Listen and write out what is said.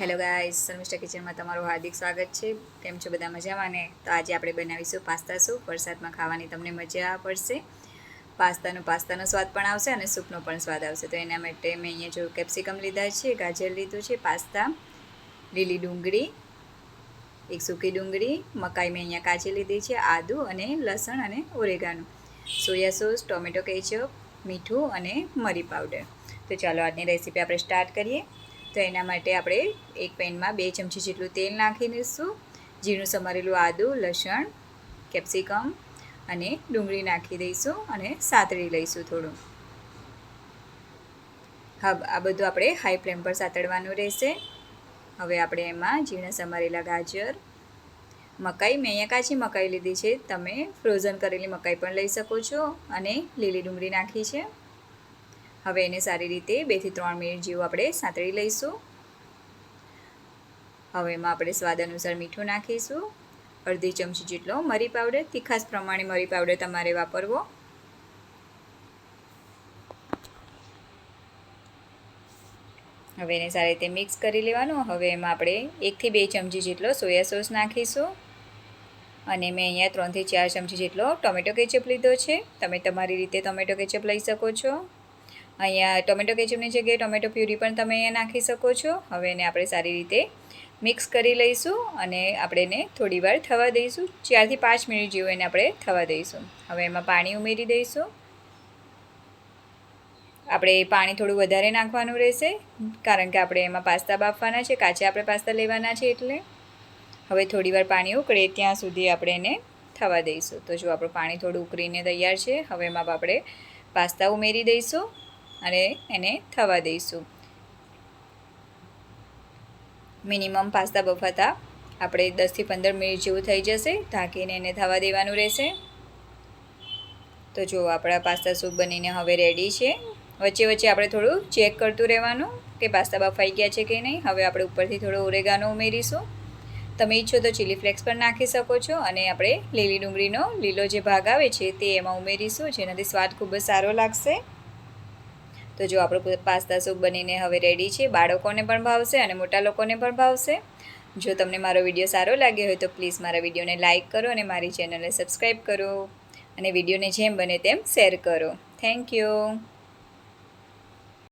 Hello guys Sharmishtha કિચનમાં તમારું હાર્દિક સ્વાગત છે. કેમ છો બધા મજામાં ને? તો આજે આપણે બનાવીશું પાસ્તા સૂપ. વરસાદમાં ખાવાની તમને મજા પડશે. પાસ્તાનો પાસ્તાનો સ્વાદ પણ આવશે અને સૂપનો પણ સ્વાદ આવશે. તો એના માટે મેં અહીંયા જો કેપ્સિકમ લીધા છે, ગાજર લીધું છે, પાસ્તા, લીલી ડુંગળી, એક સૂકી ડુંગળી, મકાઈ મેં અહીંયા કાચી લીધી છે, આદુ અને લસણ અને oregano, soya sauce, tomato ketchup, મીઠું અને મરી પાવડર. તો ચાલો આજની રેસીપી આપણે સ્ટાર્ટ કરીએ. તો એના માટે આપણે એક પેનમાં બે ચમચી જેટલું તેલ નાખી દઈશું, ઝીણું સમારેલું આદું, લસણ, કેપ્સિકમ અને ડુંગળી નાખી દઈશું અને સાતળી લઈશું થોડું. હા આ બધું આપણે હાઈ ફ્લેમ પર સાતળવાનું રહેશે. હવે આપણે એમાં ઝીણા સમારેલા ગાજર, મકાઈ, મેં અહીંયા કાચી મકાઈ લીધી છે, તમે ફ્રોઝન કરેલી મકાઈ પણ લઈ શકો છો અને લીલી ડુંગળી નાખી છે. હવે એને સારી રીતે બેથી ત્રણ મિનિટ જેવું આપણે સાંતળી લઈશું. હવે એમાં આપણે સ્વાદ અનુસાર મીઠું નાખીશું. અડધી ચમચી જેટલો મરી પાવડર તીખાસ પ્રમાણે મરી પાવડર તમારે વાપરવો. હવે એને સારી રીતે મિક્સ કરી લેવાનું. હવે એમાં આપણે એકથી બે ચમચી જેટલો સોયા સોસ નાખીશું. અને મેં અહીંયા ત્રણથી ચાર ચમચી જેટલો ટોમેટો કેચઅપ લીધો છે. તમે તમારી રીતે ટોમેટો કેચઅપ લઈ શકો છો. અહીંયા ટોમેટો કેચઅપની જગ્યાએ ટોમેટો પ્યુરી પણ તમે અહીંયા નાખી શકો છો. હવે એને આપણે સારી રીતે મિક્સ કરી લઈશું અને આપણે એને થોડી વાર થવા દઈશું. ચારથી પાંચ મિનિટ જેવું એને આપણે થવા દઈશું. હવે એમાં પાણી ઉમેરી દઈશું. આપણે પાણી થોડું વધારે નાખવાનું રહેશે, કારણ કે આપણે એમાં પાસ્તા બાફવાના છે, કાચા આપણે પાસ્તા લેવાના છે એટલે. હવે થોડી વાર પાણી ઉકળે ત્યાં સુધી આપણે એને થવા દઈશું. તો જો આપણું પાણી થોડું ઉકળીને તૈયાર છે, હવે એમાં આપણે પાસ્તા ઉમેરી દઈશું. અને એને થવા દઈશું. મિનિમમ પાસ્તા બફાતા આપણે દસથી પંદર મિનિટ જેવું થઈ જશે. ઢાંકીને એને થવા દેવાનું રહેશે. તો જો આપણા પાસ્તા સૂપ બનીને હવે રેડી છે. વચ્ચે વચ્ચે આપણે થોડું ચેક કરતું રહેવાનું કે પાસ્તા બફાઈ ગયા છે કે નહીં. હવે આપણે ઉપરથી થોડો ઓરેગાનો ઉમેરીશું. તમે ઈચ્છો તો ચીલી ફ્લેક્સ પણ નાખી શકો છો અને આપણે લીલી ડુંગળીનો લીલો જે ભાગ આવે છે તે એમાં ઉમેરીશું જેનાથી સ્વાદ ખૂબ જ સારો લાગશે. તો જો આપણું પાસ્તા સૂપ બનીને હવે રેડી છે, બાળકોને પણ ભાવશે અને મોટા લોકોને પણ ભાવશે. જો તમને મારો વીડિયો સારો લાગ્યો હોય તો પ્લીઝ મારા વિડીયોને લાઇક કરો અને મારી ચેનલને સબસ્ક્રાઈબ કરો. અને વિડીયોને જેમ બને તેમ શેર કરો. Thank you